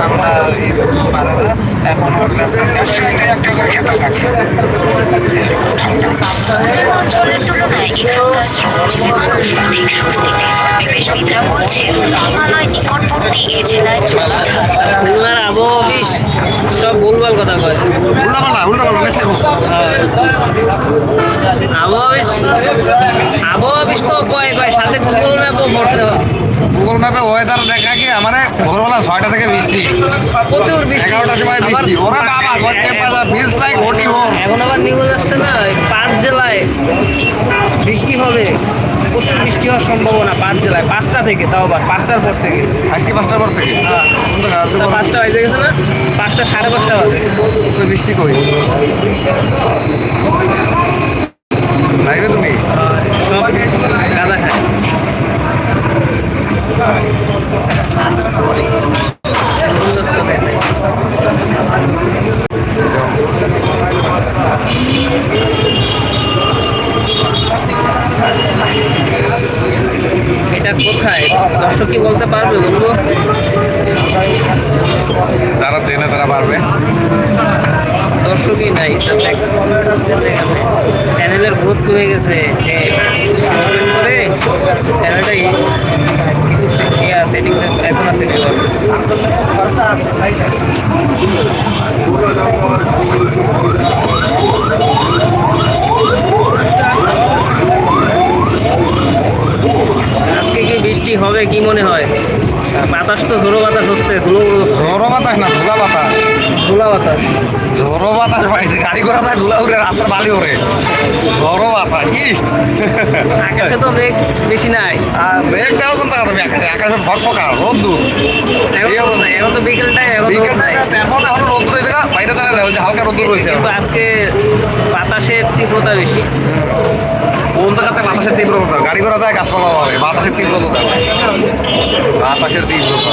পারে এখন অঞ্চলের তুলনায় এখানকার শ্রমজীবী মানুষ অধিক স্বস্তিতে পরিবেশবিদরা বলছেন হিমালয় নিকটবর্তী এ জেলায় জলাধার খুলনার আবহাওয়া অফিস সব ভুলভাল কথা কয়। আবহাওয়া অফিস আবহাওয়া অফিস তো কয় কয় সাথে গুগল ম্যাপও পড়তে হয়। গুগল ম্যাপে ওয়েদার দেখা কি আমার ভোরবেলা ছয়টা থেকে বৃষ্টি। প্রচুর বৃষ্টি। এগারোটার সময় বৃষ্টি। ওরা বাবা ফিলস লাইক হোটি হোম এখন আবার নিউজ আসছে না পাঁচ জেলায় বৃষ্টি হবে। প্রচুর বৃষ্টি হওয়ার সম্ভাবনা পাঁচ জেলায় পাঁচটা থেকে তাও আবার পাঁচটার পর থেকে। আজকে পাঁচটার পর থেকে? হ্যাঁ। পাঁচটা বাজে গেছে না? পাঁচটা সাড়ে পাঁচটা বাজে। বৃষ্টি কই? লাইবে তুমি? এটা কোথায়? দর্শক কি বলতে পারবে বন্ধু? যারা চেনে তারা পারবে। দর্শকই নাই চ্যানেলের গ্রোথ কমে গেছে। যে করে চ্যানেলটা কিছু ইয়ে আছে এখন আছে আজকে কি বৃষ্টি হবে কি মনে হয় বাতাস তো ঝোড়ো বাতাস হচ্ছে ধুলো উড়ছে ঝোড়ো বাতাস না ধুলা বাতাস। ধুলা বাতাস। ঝোড়ো বাতাস পাইছে গাড়ি ঘোড়া যায় ধুলা উড়ে রাস্তার বালি ওরে ঝোড়ো বাতাস কি? আকাশে তো মেঘ বেশি নাই। আর মেঘ দেওয়া কোন টাকা তুমি? আকাশে আকাশে ফকফকা রোদ্দুর এখন তো বিকেল টাইম এখন এখন এখন রোদ্দুর জায়গা বাইরে দাঁড়ায় দেয় যে হালকা রোদ্দুর রয়েছে কিন্তু আজকে বাতাসের তীব্রতা বেশি। কোন জায়গাতে বাতাসের তীব্রতা গাড়ি ঘোড়া যায় গাছপালা হবে বাতাসের তীব্রতা। বাতাসের তীব্রতা।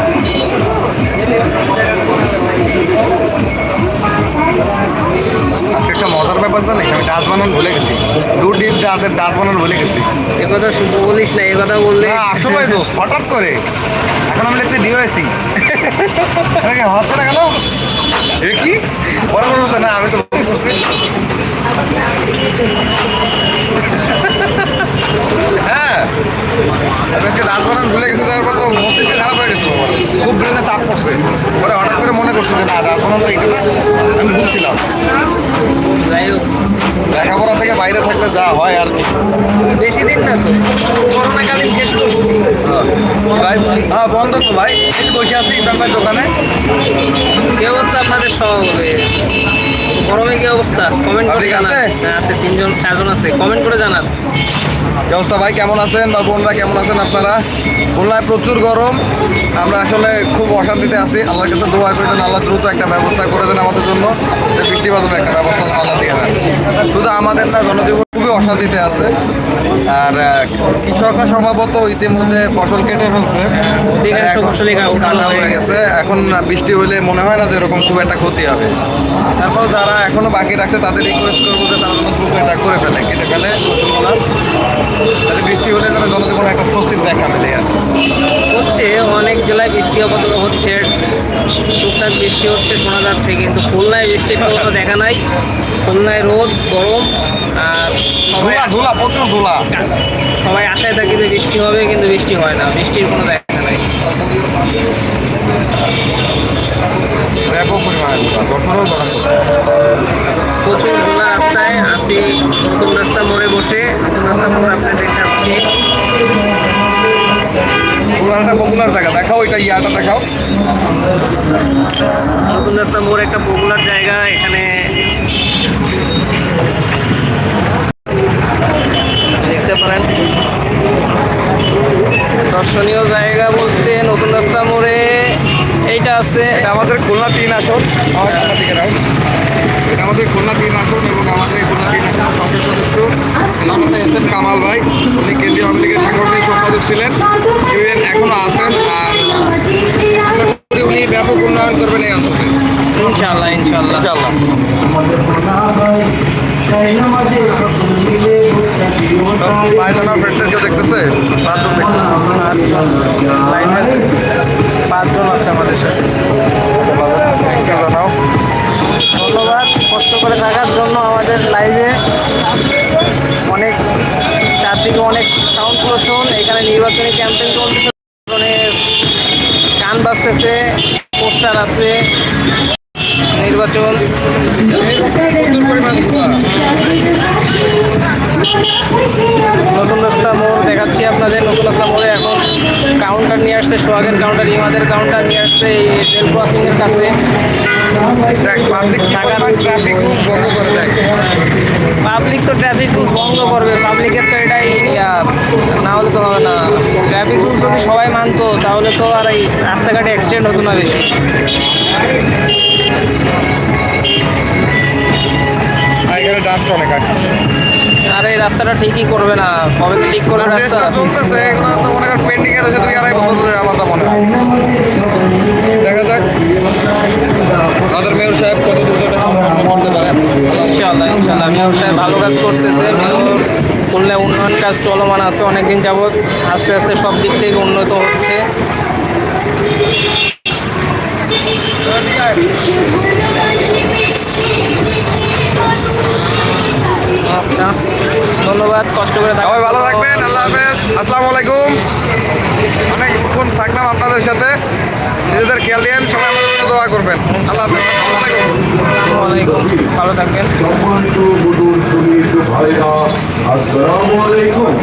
বানানো ভুলে গেছি। রুটি ডাস বানানো ভুলে গেছি। এ কথা শুভ বলিস না এ কথা বললে আসলে দোষ হঠাৎ করে। এখন আমি লিখতে ডিওএসি হচ্ছে না কেন? এ কি? হচ্ছে না আমি তো হ্যাঁ আমি আজকে ডাস বানান ভুলে গেছি তারপর তো মস্তিষ্ক খারাপ হয়ে গেছিল আমার। খুব ব্রেনে চাপ পড়ছে পরে হঠাৎ করে মনে করছি যে না তো এইটা না। আমি ভুলছিলাম। লেখাপড়া থেকে বাইরে থাকলে যা হয় আর কি। বেশি দিন না করোনাকালীন শেষ করছি। ভাই হ্যাঁ বন্ধ তো ভাই। এই বসে আছি ইমরান ভাই দোকানে। কি অবস্থা আপনাদের সব গরমে কি অবস্থা? কমেন্ট করে জানান। আছে? হ্যাঁ আছে তিনজন চারজন আছে। কমেন্ট করে জানান। কি অবস্থা ভাই? কেমন আছেন? বা বোনরা কেমন আছেন আপনারা? খুলনায় প্রচুর গরম। আমরা আসলে খুব অশান্তিতে আছি। আল্লাহর কাছে দোয়া করে দেন আল্লাহ দ্রুত একটা ব্যবস্থা করে দেন আমাদের জন্য। বৃষ্টিপাতের একটা ব্যবস্থা আল্লাহ দিয়ে শুধু আমাদের না, জনজীবন খুবই অশান্তিতে আছে। আর কৃষকরা সম্ভবত ইতিমধ্যে ফসল কেটে ফেলছে। এখন হয়ে গেছে। বৃষ্টি হলে মনে হয় না যে এরকম খুব একটা ক্ষতি হবে। তারপর যারা এখনও বাকি রাখছে তাদের রিকোয়েস্ট করব যে তারা যেন দ্রুত এটা করে ফেলে কেটে ফেলে ফসলগুলো। যাতে বৃষ্টি হলে যেন জনজীবনে একটা স্বস্তির দেখা মেলে আর কি। হচ্ছে অনেক জেলায় বৃষ্টি আপাতত হচ্ছে। টুকটাক বৃষ্টি হচ্ছে শোনা যাচ্ছে কিন্তু খুলনায় বৃষ্টির কোনো দেখা নাই। খুলনায় রোদ গরম আর সবাই ধুলা ধুলা প্রচুর ধুলা। সবাই আশায় থাকে যে বৃষ্টি হবে কিন্তু বৃষ্টি হয় না। বৃষ্টির কোনো দেখা নাই। ধুলা প্রচুর খোলা রাস্তায় আসি নতুন রাস্তা মোড়ে বসে নতুন রাস্তা মোড় আপনাদের দেখাচ্ছি। খুলনাটা পপুলার জায়গা। দেখাও ওইটা ইয়াটা দেখাও। নতুন রাস্তা মোড় একটা পপুলার জায়গা এখানে। দেখতে পারেন। দর্শনীয় জায়গা বলতে নতুন রাস্তা মোড়ে এইটা আছে। এটা আমাদের খুলনা তিন আসন। আমার দাও এটা আমাদের খুলনা তিন আসন এবং আমাদের খুলনা তিন আসনের সংসদ সদস্য। নাম হচ্ছে এস এম কামাল ভাই। উনি কেন্দ্রীয় আওয়ামী লীগের সাংগঠনিক সম্পাদক ছিলেন। এখনও আছেন আর উনি ব্যাপক উন্নয়ন করবেন এই অঞ্চলে। ইনশাল্লাহ ইনশাল্লাহ ইনশাআল্লাহ। পায়দানা ফ্রেন্ডের কেউ দেখতেছে? পাঁচজন দেখতেছে? লাইন আছে। পাঁচজন আছে আমাদের সাথে। ধন্যবাদ কষ্ট করে থাকার জন্য আমাদের লাইভে অনেক চারদিকে অনেক সাউন্ড পোলুশন এখানে নির্বাচনী ক্যাম্পেইন চলতেছে। বাজতেছে, পোস্টার আছে, নির্বাচন। নতুন রাস্তা মোড় দেখাচ্ছি আপনাদের, নতুন রাস্তা মোড়ে এখন কাউন্টার নিয়ে আসছে, সোহাগের কাউন্টার ইমাদের কাউন্টার নিয়ে আসছে, এই রেল ক্রসিংয়ের কাছে দেখ পাবলিক ট্রাফিক রুম বন্ধ করে দেয়। পাবলিক তো ট্রাফিক রুলস বন্ধ করবে। পাবলিকের তো এটাই না হলে তো হবে না। ট্রাফিক রুলস যদি সবাই মানতো তাহলে তো আর এই রাস্তাঘাটে অ্যাক্সিডেন্ট হতো না বেশি। আর এখানে ডাস্ট অনেক আর এই রাস্তাটা ঠিকই করবে না। কবে তো ঠিক করে রাস্তা? চলতেছে এগুলো তো মনে কর পেন্ডিং এ রয়েছে দুই আড়াই বছর ধরে আমার তো মনে হয় দেখা যাক আমাদের মেয়র সাহেব কত দ্রুত এটা সম্পন্ন করতে পারেন ইনশাল্লাহ ইনশাল্লাহ মেয়র সাহেব ভালো কাজ করতেছে মেয়র উন্নয়ন কাজ চলমান আছে অনেকদিন যাবৎ আস্তে আস্তে সব দিক থেকে উন্নত হচ্ছে। আচ্ছা ধন্যবাদ কষ্ট করে সবাই ভালো থাকবেন আল্লাহ হাফেজ। আসসালামু আলাইকুম। অনেকক্ষণ থাকলাম আপনাদের সাথে। নিজেদের খেয়াল দিয়েন সবাই করবেন। আল্লাহ ভালো থাকবেন। আসসালামু আলাইকুম।